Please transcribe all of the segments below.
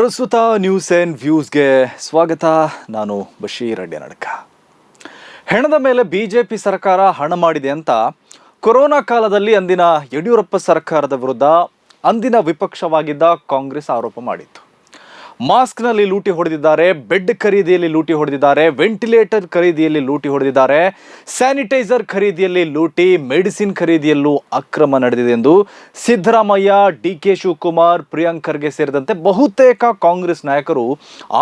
ಪ್ರಸ್ತುತ news and ವ್ಯೂಸ್ಗೆ ಸ್ವಾಗತ. ನಾನು ಬಶೀರ್ ನಡಕ. ಹೆಣದ ಮೇಲೆ ಬಿ ಜೆ ಪಿ ಸರ್ಕಾರ ಹಣ ಮಾಡಿದೆ ಅಂತ ಕೊರೋನಾ ಕಾಲದಲ್ಲಿ ಅಂದಿನ ಯಡಿಯೂರಪ್ಪ ಸರ್ಕಾರದ ವಿರುದ್ಧ ಅಂದಿನ ವಿಪಕ್ಷವಾಗಿದ್ದ ಕಾಂಗ್ರೆಸ್ ಆರೋಪ ಮಾಡಿತ್ತು. ಮಾಸ್ಕ್ನಲ್ಲಿ ಲೂಟಿ ಹೊಡೆದಿದ್ದಾರೆ, ಬೆಡ್ ಖರೀದಿಯಲ್ಲಿ ಲೂಟಿ ಹೊಡೆದಿದ್ದಾರೆ, ವೆಂಟಿಲೇಟರ್ ಖರೀದಿಯಲ್ಲಿ ಲೂಟಿ ಹೊಡೆದಿದ್ದಾರೆ, ಸ್ಯಾನಿಟೈಸರ್ ಖರೀದಿಯಲ್ಲಿ ಲೂಟಿ, ಮೆಡಿಸಿನ್ ಖರೀದಿಯಲ್ಲೂ ಅಕ್ರಮ ನಡೆದಿದೆ ಎಂದು ಸಿದ್ದರಾಮಯ್ಯ ಡಿ ಕೆ ಶಿವಕುಮಾರ್ ಪ್ರಿಯಾಂಕ್ ಖರ್ಗೆ ಸೇರಿದಂತೆ ಬಹುತೇಕ ಕಾಂಗ್ರೆಸ್ ನಾಯಕರು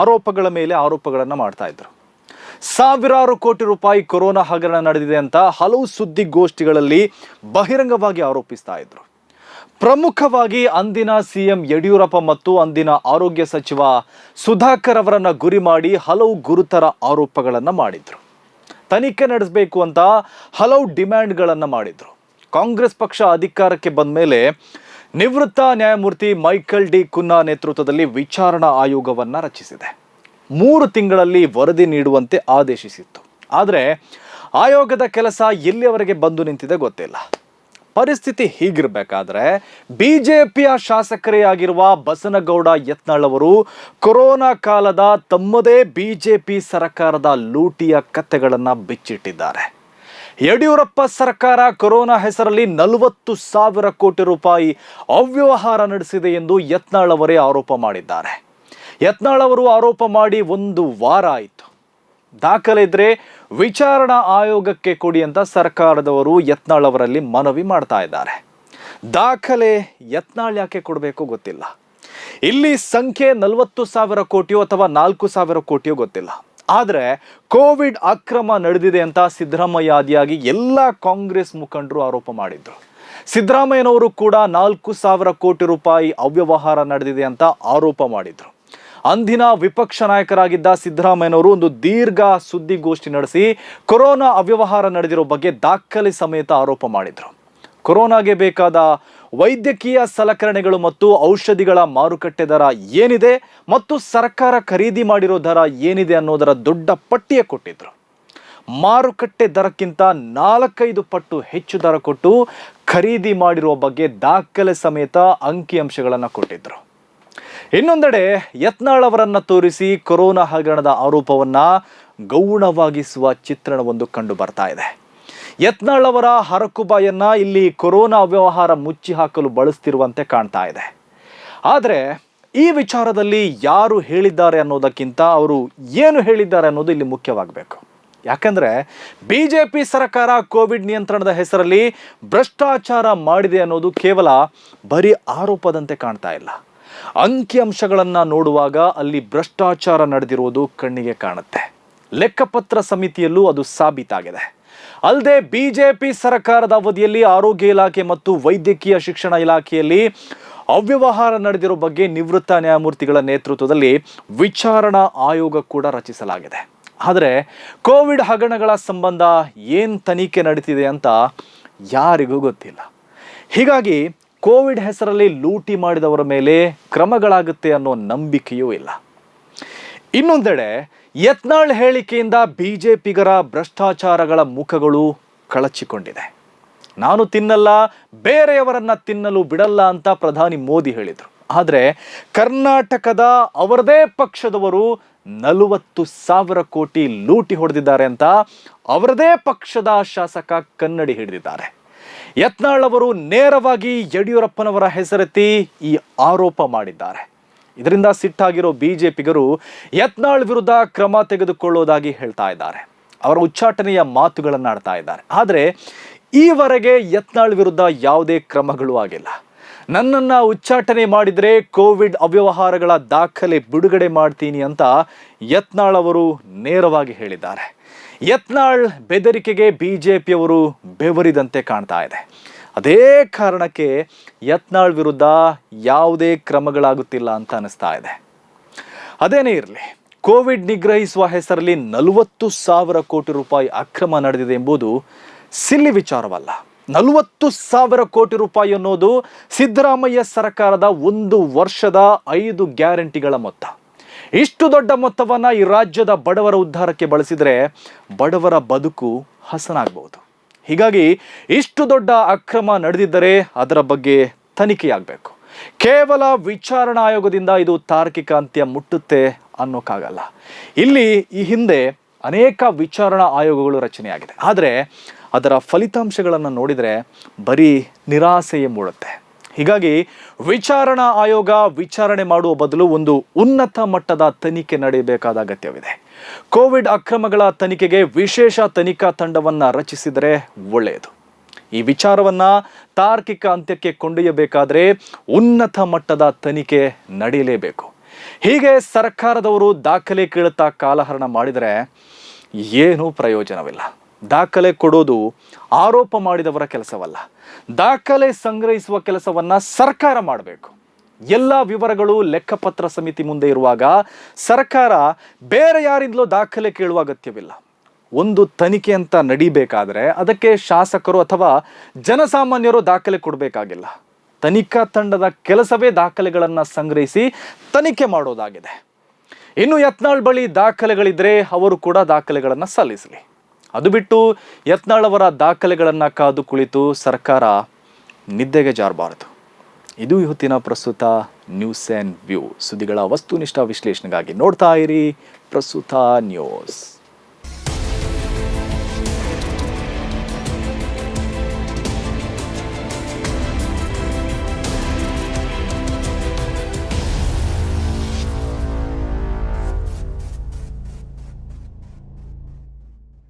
ಆರೋಪಗಳ ಮೇಲೆ ಆರೋಪಗಳನ್ನು ಮಾಡ್ತಾ ಇದ್ರು. ಸಾವಿರಾರು ಕೋಟಿ ರೂಪಾಯಿ ಕೊರೋನಾ ಹಗರಣ ನಡೆದಿದೆ ಅಂತ ಹಲವು ಸುದ್ದಿಗೋಷ್ಠಿಗಳಲ್ಲಿ ಬಹಿರಂಗವಾಗಿ ಆರೋಪಿಸ್ತಾ ಇದ್ರು. ಪ್ರಮುಖವಾಗಿ ಅಂದಿನ ಸಿಎಂ ಯಡಿಯೂರಪ್ಪ ಮತ್ತು ಅಂದಿನ ಆರೋಗ್ಯ ಸಚಿವ ಸುಧಾಕರ್ ಅವರನ್ನು ಗುರಿ ಮಾಡಿ ಹಲವು ಗುರುತರ ಆರೋಪಗಳನ್ನು ಮಾಡಿದರು. ತನಿಖೆ ನಡೆಸಬೇಕು ಅಂತ ಹಲವು ಡಿಮ್ಯಾಂಡ್ಗಳನ್ನು ಮಾಡಿದರು. ಕಾಂಗ್ರೆಸ್ ಪಕ್ಷ ಅಧಿಕಾರಕ್ಕೆ ಬಂದ ಮೇಲೆ ನಿವೃತ್ತ ನ್ಯಾಯಮೂರ್ತಿ ಮೈಕಲ್ ಡಿ ಕುನ್ನಾ ನೇತೃತ್ವದಲ್ಲಿ ವಿಚಾರಣಾ ಆಯೋಗವನ್ನ ರಚಿಸಿದೆ. ಮೂರು ತಿಂಗಳಲ್ಲಿ ವರದಿ ನೀಡುವಂತೆ ಆದೇಶಿಸಿತ್ತು. ಆದರೆ ಆಯೋಗದ ಕೆಲಸ ಎಲ್ಲಿಯವರೆಗೆ ಬಂದು ನಿಂತಿದೆ ಗೊತ್ತಿಲ್ಲ. ಪರಿಸ್ಥಿತಿ ಹೀಗಿರಬೇಕಾದ್ರೆ ಪಿಯ ಶಾಸಕರೇ ಆಗಿರುವ ಬಸನಗೌಡ ಯತ್ನಾಳ್ ಅವರು ಕೊರೋನಾ ಕಾಲದ ತಮ್ಮದೇ ಬಿ ಜೆ ಪಿ ಸರ್ಕಾರದ ಲೂಟಿಯ ಕಥೆಗಳನ್ನು ಬಿಚ್ಚಿಟ್ಟಿದ್ದಾರೆ. ಯಡಿಯೂರಪ್ಪ ಸರ್ಕಾರ ಕೊರೋನಾ ಹೆಸರಲ್ಲಿ ನಲವತ್ತು ಸಾವಿರ ಕೋಟಿ ರೂಪಾಯಿ ಅವ್ಯವಹಾರ ನಡೆಸಿದೆ ಎಂದು ಯತ್ನಾಳ್ ಅವರೇ ಆರೋಪ ಮಾಡಿದ್ದಾರೆ. ಯತ್ನಾಳ್ ಅವರು ಆರೋಪ ಮಾಡಿ ಒಂದು ವಾರ ಆಯಿತು. ದಾಖಲೆ ಇದ್ರೆ ವಿಚಾರಣಾ ಆಯೋಗಕ್ಕೆ ಕೊಡಿ ಅಂತ ಸರ್ಕಾರದವರು ಯತ್ನಾಳ್ ಅವರಲ್ಲಿ ಮನವಿ ಮಾಡ್ತಾ ಇದ್ದಾರೆ. ದಾಖಲೆ ಯತ್ನಾಳ್ ಯಾಕೆ ಕೊಡಬೇಕು ಗೊತ್ತಿಲ್ಲ. ಇಲ್ಲಿ ಸಂಖ್ಯೆ ನಲವತ್ತು ಸಾವಿರ ಕೋಟಿಯೋ ಅಥವಾ ನಾಲ್ಕು ಸಾವಿರ ಕೋಟಿಯೋ ಗೊತ್ತಿಲ್ಲ. ಆದರೆ ಕೋವಿಡ್ ಅಕ್ರಮ ನಡೆದಿದೆ ಅಂತ ಸಿದ್ದರಾಮಯ್ಯ ಆದಿಯಾಗಿ ಎಲ್ಲ ಕಾಂಗ್ರೆಸ್ ಮುಖಂಡರು ಆರೋಪ ಮಾಡಿದ್ರು. ಸಿದ್ದರಾಮಯ್ಯನವರು ಕೂಡ ನಾಲ್ಕು ಸಾವಿರ ಕೋಟಿ ರೂಪಾಯಿ ಅವ್ಯವಹಾರ ನಡೆದಿದೆ ಅಂತ ಆರೋಪ ಮಾಡಿದ್ರು. ಅಂದಿನ ವಿಪಕ್ಷ ನಾಯಕರಾಗಿದ್ದ ಸಿದ್ದರಾಮಯ್ಯನವರು ಒಂದು ದೀರ್ಘ ಸುದ್ದಿಗೋಷ್ಠಿ ನಡೆಸಿ ಕೊರೋನಾ ಅವ್ಯವಹಾರ ನಡೆದಿರೋ ಬಗ್ಗೆ ದಾಖಲೆ ಸಮೇತ ಆರೋಪ ಮಾಡಿದರು. ಕೊರೋನಾಗೆ ಬೇಕಾದ ವೈದ್ಯಕೀಯ ಸಲಕರಣೆಗಳು ಮತ್ತು ಔಷಧಿಗಳ ಮಾರುಕಟ್ಟೆ ದರ ಏನಿದೆ ಮತ್ತು ಸರ್ಕಾರ ಖರೀದಿ ಮಾಡಿರೋ ದರ ಏನಿದೆ ಅನ್ನೋದರ ದೊಡ್ಡ ಪಟ್ಟಿಯ ಕೊಟ್ಟಿದ್ರು. ಮಾರುಕಟ್ಟೆ ದರಕ್ಕಿಂತ ನಾಲ್ಕೈದು ಪಟ್ಟು ಹೆಚ್ಚು ದರ ಕೊಟ್ಟು ಖರೀದಿ ಮಾಡಿರುವ ಬಗ್ಗೆ ದಾಖಲೆ ಸಮೇತ ಅಂಕಿಅಂಶಗಳನ್ನು ಕೊಟ್ಟಿದ್ರು. ಇನ್ನೊಂದೆಡೆ ಯತ್ನಾಳ್ ಅವರನ್ನು ತೋರಿಸಿ ಕೊರೋನಾ ಹಗರಣದ ಆರೋಪವನ್ನ ಗೌಣವಾಗಿಸುವ ಚಿತ್ರಣವೊಂದು ಕಂಡು ಬರ್ತಾ ಇದೆ. ಯತ್ನಾಳ್ ಅವರ ಹರಕುಬಾಯನ್ನ ಇಲ್ಲಿ ಕೊರೋನಾ ವ್ಯವಹಾರ ಮುಚ್ಚಿ ಹಾಕಲು ಬಳಸ್ತಿರುವಂತೆ ಕಾಣ್ತಾ ಇದೆ. ಆದರೆ ಈ ವಿಚಾರದಲ್ಲಿ ಯಾರು ಹೇಳಿದ್ದಾರೆ ಅನ್ನೋದಕ್ಕಿಂತ ಅವರು ಏನು ಹೇಳಿದ್ದಾರೆ ಅನ್ನೋದು ಇಲ್ಲಿ ಮುಖ್ಯವಾಗಬೇಕು. ಯಾಕಂದ್ರೆ ಬಿಜೆಪಿ ಸರ್ಕಾರ ಕೋವಿಡ್ ನಿಯಂತ್ರಣದ ಹೆಸರಲ್ಲಿ ಭ್ರಷ್ಟಾಚಾರ ಮಾಡಿದೆ ಅನ್ನೋದು ಕೇವಲ ಬರೀ ಆರೋಪದಂತೆ ಕಾಣ್ತಾ ಇಲ್ಲ. ಅಂಕಿಅಂಶಗಳನ್ನು ನೋಡುವಾಗ ಅಲ್ಲಿ ಭ್ರಷ್ಟಾಚಾರ ನಡೆದಿರುವುದು ಕಣ್ಣಿಗೆ ಕಾಣುತ್ತೆ. ಲೆಕ್ಕಪತ್ರ ಸಮಿತಿಯಲ್ಲೂ ಅದು ಸಾಬೀತಾಗಿದೆ. ಅಲ್ಲದೆ ಬಿಜೆಪಿ ಸರ್ಕಾರದ ಅವಧಿಯಲ್ಲಿ ಆರೋಗ್ಯ ಇಲಾಖೆ ಮತ್ತು ವೈದ್ಯಕೀಯ ಶಿಕ್ಷಣ ಇಲಾಖೆಯಲ್ಲಿ ಅವ್ಯವಹಾರ ನಡೆದಿರೋ ಬಗ್ಗೆ ನಿವೃತ್ತ ನ್ಯಾಯಮೂರ್ತಿಗಳ ನೇತೃತ್ವದಲ್ಲಿ ವಿಚಾರಣಾ ಆಯೋಗ ಕೂಡ ರಚಿಸಲಾಗಿದೆ. ಆದರೆ ಕೋವಿಡ್ ಹಗರಣಗಳ ಸಂಬಂಧ ಏನು ತನಿಖೆ ನಡೀತಿದೆ ಅಂತ ಯಾರಿಗೂ ಗೊತ್ತಿಲ್ಲ. ಹೀಗಾಗಿ ಕೋವಿಡ್ ಹೆಸರಲ್ಲಿ ಲೂಟಿ ಮಾಡಿದವರ ಮೇಲೆ ಕ್ರಮಗಳಾಗುತ್ತೆ ಅನ್ನೋ ನಂಬಿಕೆಯೂ ಇಲ್ಲ. ಇನ್ನೊಂದೆಡೆ, ಯತ್ನಾಳ್ ಹೇಳಿಕೆಯಿಂದ ಬಿಜೆಪಿಗರ ಭ್ರಷ್ಟಾಚಾರಗಳ ಮುಖಗಳು ಕಳಚಿಕೊಂಡಿದೆ. ನಾನು ತಿನ್ನಲ್ಲ, ಬೇರೆಯವರನ್ನ ತಿನ್ನಲು ಬಿಡಲ್ಲ ಅಂತ ಪ್ರಧಾನಿ ಮೋದಿ ಹೇಳಿದರು. ಆದರೆ, ಕರ್ನಾಟಕದ ಅವರದೇ ಪಕ್ಷದವರು ನಲವತ್ತು ಸಾವಿರ ಕೋಟಿ ಲೂಟಿ ಹೊಡೆದಿದ್ದಾರೆ ಅಂತ ಅವರದೇ ಪಕ್ಷದ ಶಾಸಕ ಕನ್ನಡಿ ಹಿಡಿದಿದ್ದಾರೆ. ಯತ್ನಾಳ್ ಅವರು ನೇರವಾಗಿ ಯಡಿಯೂರಪ್ಪನವರ ಹೆಸರೆತ್ತಿ ಈ ಆರೋಪ ಮಾಡಿದ್ದಾರೆ. ಇದರಿಂದ ಸಿಟ್ಟಾಗಿರೋ ಬಿಜೆಪಿಗರು ಯತ್ನಾಳ್ ವಿರುದ್ಧ ಕ್ರಮ ತೆಗೆದುಕೊಳ್ಳೋದಾಗಿ ಹೇಳ್ತಾ ಇದ್ದಾರೆ. ಅವರ ಉಚ್ಚಾಟನೆಯ ಮಾತುಗಳನ್ನು ಆಡ್ತಾ ಇದ್ದಾರೆ. ಆದರೆ ಈವರೆಗೆ ಯತ್ನಾಳ್ ವಿರುದ್ಧ ಯಾವುದೇ ಕ್ರಮಗಳು ಆಗಿಲ್ಲ. ನನ್ನನ್ನು ಉಚ್ಚಾಟನೆ ಮಾಡಿದರೆ ಕೋವಿಡ್ ಅವ್ಯವಹಾರಗಳ ದಾಖಲೆ ಬಿಡುಗಡೆ ಮಾಡ್ತೀನಿ ಅಂತ ಯತ್ನಾಳ್ ಅವರು ನೇರವಾಗಿ ಹೇಳಿದ್ದಾರೆ. ಯತ್ನಾಳ್ ಬೆದರಿಕೆಗೆ ಬಿ ಜೆ ಪಿಯವರು ಬೆವರಿದಂತೆ ಕಾಣ್ತಾ ಇದೆ. ಅದೇ ಕಾರಣಕ್ಕೆ ಯತ್ನಾಳ್ ವಿರುದ್ಧ ಯಾವುದೇ ಕ್ರಮಗಳಾಗುತ್ತಿಲ್ಲ ಅಂತ ಅನಿಸ್ತಾ ಇದೆ. ಅದೇನೇ ಇರಲಿ, ಕೋವಿಡ್ ನಿಗ್ರಹಿಸುವ ಹೆಸರಲ್ಲಿ ನಲವತ್ತು ಸಾವಿರ ಕೋಟಿ ರೂಪಾಯಿ ಅಕ್ರಮ ನಡೆದಿದೆ ಎಂಬುದು ಸಿಲ್ಲಿ ವಿಚಾರವಲ್ಲ. ನಲವತ್ತು ಸಾವಿರ ಕೋಟಿ ರೂಪಾಯಿ ಅನ್ನೋದು ಸಿದ್ದರಾಮಯ್ಯ ಸರ್ಕಾರದ ಒಂದು ವರ್ಷದ ಐದು ಗ್ಯಾರಂಟಿಗಳ ಮೊತ್ತ. ಇಷ್ಟು ದೊಡ್ಡ ಮೊತ್ತವನ್ನು ಈ ರಾಜ್ಯದ ಬಡವರ ಉದ್ಧಾರಕ್ಕೆ ಬಳಸಿದರೆ ಬಡವರ ಬದುಕು ಹಸನಾಗಬಹುದು. ಹೀಗಾಗಿ ಇಷ್ಟು ದೊಡ್ಡ ಅಕ್ರಮ ನಡೆದಿದ್ದರೆ ಅದರ ಬಗ್ಗೆ ತನಿಖೆಯಾಗಬೇಕು. ಕೇವಲ ವಿಚಾರಣಾ ಆಯೋಗದಿಂದ ಇದು ತಾರ್ಕಿಕ ಅಂತ್ಯ ಮುಟ್ಟುತ್ತೆ ಅನ್ನೋಕ್ಕಾಗಲ್ಲ ಇಲ್ಲಿ ಈ ಹಿಂದೆ ಅನೇಕ ವಿಚಾರಣಾ ಆಯೋಗಗಳು ರಚನೆಯಾಗಿದೆ. ಆದರೆ ಅದರ ಫಲಿತಾಂಶಗಳನ್ನು ನೋಡಿದರೆ ಬರೀ ನಿರಾಸೆಯೇ ಮೂಡುತ್ತೆ. ಹೀಗಾಗಿ ವಿಚಾರಣಾ ಆಯೋಗ ವಿಚಾರಣೆ ಮಾಡುವ ಬದಲು ಒಂದು ಉನ್ನತ ಮಟ್ಟದ ತನಿಖೆ ನಡೆಯಬೇಕಾದ ಅಗತ್ಯವಿದೆ. ಕೋವಿಡ್ ಅಕ್ರಮಗಳ ತನಿಖೆಗೆ ವಿಶೇಷ ತನಿಖಾ ತಂಡವನ್ನು ರಚಿಸಿದರೆ ಒಳ್ಳೆಯದು. ಈ ವಿಚಾರವನ್ನ ತಾರ್ಕಿಕ ಅಂತ್ಯಕ್ಕೆ ಕೊಂಡೊಯ್ಯಬೇಕಾದರೆ ಉನ್ನತ ಮಟ್ಟದ ತನಿಖೆ ನಡೆಯಲೇಬೇಕು. ಹೀಗೆ ಸರ್ಕಾರದವರು ದಾಖಲೆ ಕೇಳುತ್ತಾ ಕಾಲಹರಣ ಮಾಡಿದರೆ ಏನೂ ಪ್ರಯೋಜನವಿಲ್ಲ. ದಾಖಲೆ ಕೊಡೋದು ಆರೋಪ ಮಾಡಿದವರ ಕೆಲಸವಲ್ಲ. ದಾಖಲೆ ಸಂಗ್ರಹಿಸುವ ಕೆಲಸವನ್ನ ಸರ್ಕಾರ ಮಾಡಬೇಕು. ಎಲ್ಲ ವಿವರಗಳು ಲೆಕ್ಕಪತ್ರ ಸಮಿತಿ ಮುಂದೆ ಇರುವಾಗ ಸರ್ಕಾರ ಬೇರೆ ಯಾರಿಂದಲೋ ದಾಖಲೆ ಕೇಳುವ ಅಗತ್ಯವಿಲ್ಲ. ಒಂದು ತನಿಖೆ ಅಂತ ನಡಿಬೇಕಾದ್ರೆ ಅದಕ್ಕೆ ಶಾಸಕರು ಅಥವಾ ಜನಸಾಮಾನ್ಯರು ದಾಖಲೆ ಕೊಡಬೇಕಾಗಿಲ್ಲ. ತನಿಖಾ ತಂಡದ ಕೆಲಸವೇ ದಾಖಲೆಗಳನ್ನು ಸಂಗ್ರಹಿಸಿ ತನಿಖೆ ಮಾಡೋದಾಗಿದೆ. ಇನ್ನು ಯತ್ನಾಳ್ ಬಳಿ ದಾಖಲೆಗಳಿದ್ರೆ ಅವರು ಕೂಡ ದಾಖಲೆಗಳನ್ನು ಸಲ್ಲಿಸಲಿ. ಅದು ಬಿಟ್ಟು ಯತ್ನಾಳವರ ದಾಖಲೆಗಳನ್ನು ಕಾದು ಕುಳಿತು ಸರ್ಕಾರ ನಿದ್ದೆಗೆ ಜಾರಬಾರದು. ಇದು ಇವತ್ತಿನ ಪ್ರಸ್ತುತ ನ್ಯೂಸ್ ಆ್ಯಂಡ್ ವ್ಯೂ ಸುದ್ದಿಗಳ ವಸ್ತುನಿಷ್ಠ ವಿಶ್ಲೇಷಣೆಗಾಗಿ ನೋಡ್ತಾ ಇರಿ ಪ್ರಸ್ತುತ ನ್ಯೂಸ್.